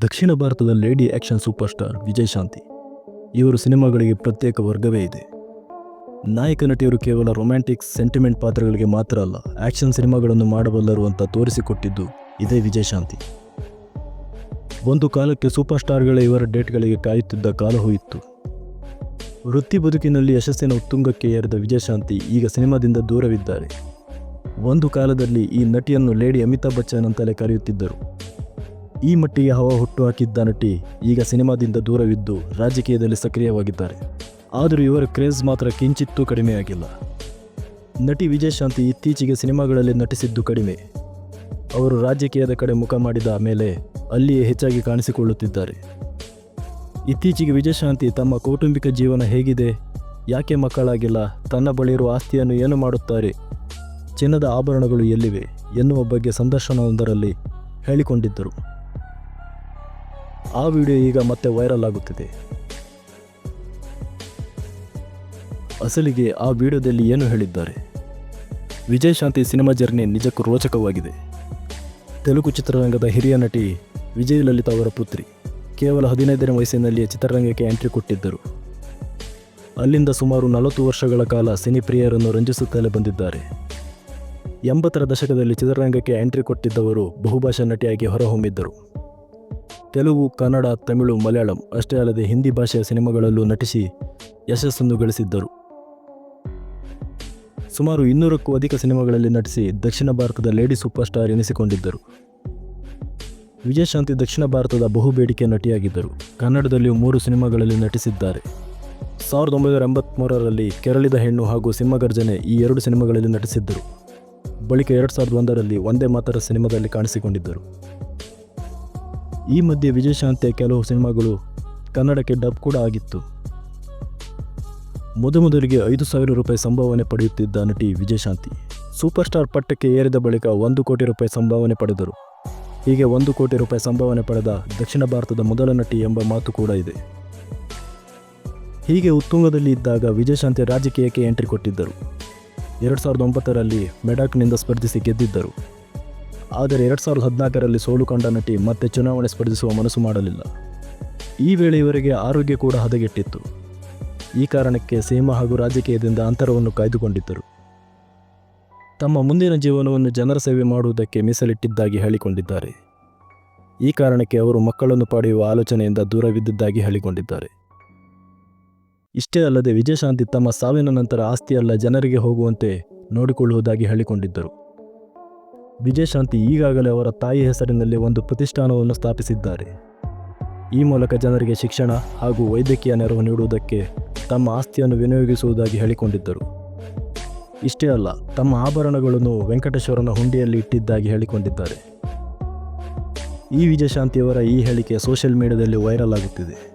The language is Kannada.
ದಕ್ಷಿಣ ಭಾರತದ lady action super star Vijayashanti. ಇವರು ಸಿನಿಮಾಗಳಿಗೆ ಪ್ರತ್ಯೇಕ ವರ್ಗವೇ ಇದೆ. ನಾಯಕ ನಟಿಯರು ಕೇವಲ ರೊಮ್ಯಾಂಟಿಕ್ ಸೆಂಟಿಮೆಂಟ್ ಪಾತ್ರಗಳಿಗೆ ಮಾತ್ರ ಅಲ್ಲ ಆ್ಯಕ್ಷನ್ ಸಿನಿಮಾಗಳನ್ನು ಮಾಡಬಲ್ಲರು ಅಂತ ತೋರಿಸಿಕೊಟ್ಟಿದ್ದು ಇದೇ ವಿಜಯ್ ಶಾಂತಿ. ಒಂದು ಕಾಲಕ್ಕೆ ಸೂಪರ್ ಸ್ಟಾರ್ಗಳೇ ಇವರ ಡೇಟ್ಗಳಿಗೆ ಕಾಯುತ್ತಿದ್ದ ಕಾಲ ಹೋಯಿತು ವೃತ್ತಿ ಬದುಕಿನಲ್ಲಿ ಯಶಸ್ಸಿನ ಉತ್ತುಂಗಕ್ಕೆ ಏರಿದ ವಿಜಯಶಾಂತಿ ಈಗ ಸಿನಿಮಾದಿಂದ ದೂರವಿದ್ದಾರೆ. ಒಂದು ಕಾಲದಲ್ಲಿ ಈ ನಟಿಯನ್ನು ಲೇಡಿ ಅಮಿತಾಬ್ ಬಚ್ಚನ್ ಅಂತಲೇ ಕರೆಯುತ್ತಿದ್ದರು. ಈ ಮಟ್ಟಿಗೆ ಹವಾ ಹುಟ್ಟು ಹಾಕಿದ್ದ ನಟಿ ಈಗ ಸಿನಿಮಾದಿಂದ ದೂರವಿದ್ದು ರಾಜಕೀಯದಲ್ಲಿ ಸಕ್ರಿಯವಾಗಿದ್ದಾರೆ. ಆದರೂ ಇವರ ಕ್ರೇಜ್ ಮಾತ್ರ ಕಿಂಚಿತ್ತೂ ಕಡಿಮೆಯಾಗಿಲ್ಲ. ನಟಿ ವಿಜಯಶಾಂತಿ ಇತ್ತೀಚೆಗೆ ಸಿನಿಮಾಗಳಲ್ಲಿ ನಟಿಸಿದ್ದು ಕಡಿಮೆ. ಅವರು ರಾಜಕೀಯದ ಕಡೆ ಮುಖ ಮಾಡಿದ ಮೇಲೆ ಅಲ್ಲಿಯೇ ಹೆಚ್ಚಾಗಿ ಕಾಣಿಸಿಕೊಳ್ಳುತ್ತಿದ್ದಾರೆ. ಇತ್ತೀಚೆಗೆ ವಿಜಯಶಾಂತಿ ತಮ್ಮ ಕೌಟುಂಬಿಕ ಜೀವನ ಹೇಗಿದೆ, ಯಾಕೆ ಮಕ್ಕಳಾಗಿಲ್ಲ, ತನ್ನ ಬಳಿ ಇರುವ ಆಸ್ತಿಯನ್ನು ಏನು ಮಾಡುತ್ತಾರೆ, ಚಿನ್ನದ ಆಭರಣಗಳು ಎಲ್ಲಿವೆ ಎನ್ನುವ ಬಗ್ಗೆ ಸಂದರ್ಶನವೊಂದರಲ್ಲಿ ಹೇಳಿಕೊಂಡಿದ್ದರು. ಆ ವಿಡಿಯೋ ಈಗ ಮತ್ತೆ ವೈರಲ್ ಆಗುತ್ತಿದೆ. ಅಸಲಿಗೆ ಆ ವಿಡಿಯೋದಲ್ಲಿ ಏನು ಹೇಳಿದ್ದಾರೆ? ವಿಜಯ್ ಶಾಂತಿ ಸಿನಿಮಾ ಜರ್ನಿ ನಿಜಕ್ಕೂ ರೋಚಕವಾಗಿದೆ. ತೆಲುಗು ಚಿತ್ರರಂಗದ ಹಿರಿಯ ನಟಿ ವಿಜಯ್ ಲಲಿತಾ ಅವರ ಪುತ್ರಿ ಕೇವಲ ಹದಿನೈದನೇ ವಯಸ್ಸಿನಲ್ಲಿಯೇ ಚಿತ್ರರಂಗಕ್ಕೆ ಎಂಟ್ರಿ ಕೊಟ್ಟಿದ್ದರು. ಅಲ್ಲಿಂದ ಸುಮಾರು ನಲವತ್ತು ವರ್ಷಗಳ ಕಾಲ ಸಿನಿ ಪ್ರಿಯರನ್ನು ರಂಜಿಸುತ್ತಲೇ ಬಂದಿದ್ದಾರೆ. ಎಂಬತ್ತರ ದಶಕದಲ್ಲಿ ಚಿತ್ರರಂಗಕ್ಕೆ ಎಂಟ್ರಿ ಕೊಟ್ಟಿದ್ದವರು ಬಹುಭಾಷಾ ನಟಿಯಾಗಿ ಹೊರಹೊಮ್ಮಿದ್ದರು. ತೆಲುಗು, ಕನ್ನಡ, ತಮಿಳು, ಮಲಯಾಳಂ ಅಷ್ಟೇ ಅಲ್ಲದೆ ಹಿಂದಿ ಭಾಷೆಯ ಸಿನಿಮಾಗಳಲ್ಲೂ ನಟಿಸಿ ಯಶಸ್ಸನ್ನು ಗಳಿಸಿದ್ದರು. ಸುಮಾರು ಇನ್ನೂರಕ್ಕೂ ಅಧಿಕ ಸಿನಿಮಾಗಳಲ್ಲಿ ನಟಿಸಿ ದಕ್ಷಿಣ ಭಾರತದ ಲೇಡಿ ಸೂಪರ್ ಸ್ಟಾರ್ ಎನಿಸಿಕೊಂಡಿದ್ದರು. ವಿಜಯಶಾಂತಿ ದಕ್ಷಿಣ ಭಾರತದ ಬಹುಬೇಡಿಕೆ ನಟಿಯಾಗಿದ್ದರು. ಕನ್ನಡದಲ್ಲಿಯೂ ಮೂರು ಸಿನಿಮಾಗಳಲ್ಲಿ ನಟಿಸಿದ್ದಾರೆ. ಸಾವಿರದ ಒಂಬೈನೂರ ಎಂಬತ್ತ್ಮೂರರಲ್ಲಿ ಕೆರಳಿದ ಹೆಣ್ಣು ಹಾಗೂ ಸಿಂಹಗರ್ಜನೆ ಈ ಎರಡು ಸಿನಿಮಾಗಳಲ್ಲಿ ನಟಿಸಿದ್ದರು. ಬಳಿಕ ಎರಡು ಸಾವಿರದ ಒಂದರಲ್ಲಿ ಒಂದೇ ಮಾತರ ಸಿನಿಮಾದಲ್ಲಿ ಕಾಣಿಸಿಕೊಂಡಿದ್ದರು. ಈ ಮಧ್ಯೆ ವಿಜಯಶಾಂತಿಯ ಕೆಲವು ಸಿನಿಮಾಗಳು ಕನ್ನಡಕ್ಕೆ ಡಬ್ ಕೂಡ ಆಗಿತ್ತು. ಮೊದಮೊದಲಿಗೆ ಐದು ಸಾವಿರ ರೂಪಾಯಿ ಸಂಭಾವನೆ ಪಡೆಯುತ್ತಿದ್ದ ನಟಿ ವಿಜಯಶಾಂತಿ ಸೂಪರ್ ಸ್ಟಾರ್ ಪಟ್ಟಕ್ಕೆ ಏರಿದ ಬಳಿಕ ಒಂದು ಕೋಟಿ ರೂಪಾಯಿ ಸಂಭಾವನೆ ಪಡೆದರು. ಹೀಗೆ ಒಂದು ಕೋಟಿ ರೂಪಾಯಿ ಸಂಭಾವನೆ ಪಡೆದ ದಕ್ಷಿಣ ಭಾರತದ ಮೊದಲ ನಟಿ ಎಂಬ ಮಾತು ಕೂಡ ಇದೆ. ಹೀಗೆ ಉತ್ತುಂಗದಲ್ಲಿ ಇದ್ದಾಗ ವಿಜಯಶಾಂತಿ ರಾಜಕೀಯಕ್ಕೆ ಎಂಟ್ರಿ ಕೊಟ್ಟಿದ್ದರು. ಎರಡು ಸಾವಿರದ ಒಂಬತ್ತರಲ್ಲಿ ಮೆಡಾಕ್ನಿಂದ ಸ್ಪರ್ಧಿಸಿ ಗೆದ್ದಿದ್ದರು. ಆದರೆ ಎರಡು ಸಾವಿರದ ಹದಿನಾಲ್ಕರಲ್ಲಿ ಸೋಲು ಕಂಡ ನಟಿ ಮತ್ತೆ ಚುನಾವಣೆ ಸ್ಪರ್ಧಿಸುವ ಮನಸ್ಸು ಮಾಡಲಿಲ್ಲ. ಈ ವೇಳೆ ಇವರಿಗೆ ಆರೋಗ್ಯ ಕೂಡ ಹದಗೆಟ್ಟಿತ್ತು. ಈ ಕಾರಣಕ್ಕೆ ಸಿನಿಮಾ ಹಾಗೂ ರಾಜಕೀಯದಿಂದ ಅಂತರವನ್ನು ಕಾಯ್ದುಕೊಂಡಿದ್ದರು. ತಮ್ಮ ಮುಂದಿನ ಜೀವನವನ್ನು ಜನರ ಸೇವೆ ಮಾಡುವುದಕ್ಕೆ ಮೀಸಲಿಟ್ಟಿದ್ದಾಗಿ ಹೇಳಿಕೊಂಡಿದ್ದಾರೆ. ಈ ಕಾರಣಕ್ಕೆ ಅವರು ಮಕ್ಕಳನ್ನು ಪಡೆಯುವ ಆಲೋಚನೆಯಿಂದ ದೂರವಿದ್ದಿದ್ದಾಗಿ ಹೇಳಿಕೊಂಡಿದ್ದಾರೆ. ಇಷ್ಟೇ ಅಲ್ಲದೆ ವಿಜಯಶಾಂತಿ ತಮ್ಮ ಸಾವಿನ ನಂತರ ಆಸ್ತಿಯಲ್ಲ ಜನರಿಗೆ ಹೋಗುವಂತೆ ನೋಡಿಕೊಳ್ಳುವುದಾಗಿ ಹೇಳಿಕೊಂಡಿದ್ದರು. ವಿಜಯಶಾಂತಿ ಈಗಾಗಲೇ ಅವರ ತಾಯಿ ಹೆಸರಿನಲ್ಲಿ ಒಂದು ಪ್ರತಿಷ್ಠಾನವನ್ನು ಸ್ಥಾಪಿಸಿದ್ದಾರೆ. ಈ ಮೂಲಕ ಜನರಿಗೆ ಶಿಕ್ಷಣ ಹಾಗೂ ವೈದ್ಯಕೀಯ ನೆರವು ನೀಡುವುದಕ್ಕೆ ತಮ್ಮ ಆಸ್ತಿಯನ್ನು ವಿನಿಯೋಗಿಸುವುದಾಗಿ ಹೇಳಿಕೊಂಡಿದ್ದರು. ಇಷ್ಟೇ ಅಲ್ಲ, ತಮ್ಮ ಆಭರಣಗಳನ್ನು ವೆಂಕಟೇಶ್ವರನ ಹುಂಡಿಯಲ್ಲಿ ಇಟ್ಟಿದ್ದಾಗಿ ಹೇಳಿಕೊಂಡಿದ್ದಾರೆ. ಈ ವಿಜಯಶಾಂತಿಯವರ ಈ ಹೇಳಿಕೆ ಸೋಷಿಯಲ್ ಮೀಡಿಯಾದಲ್ಲಿ ವೈರಲ್ ಆಗುತ್ತಿದೆ.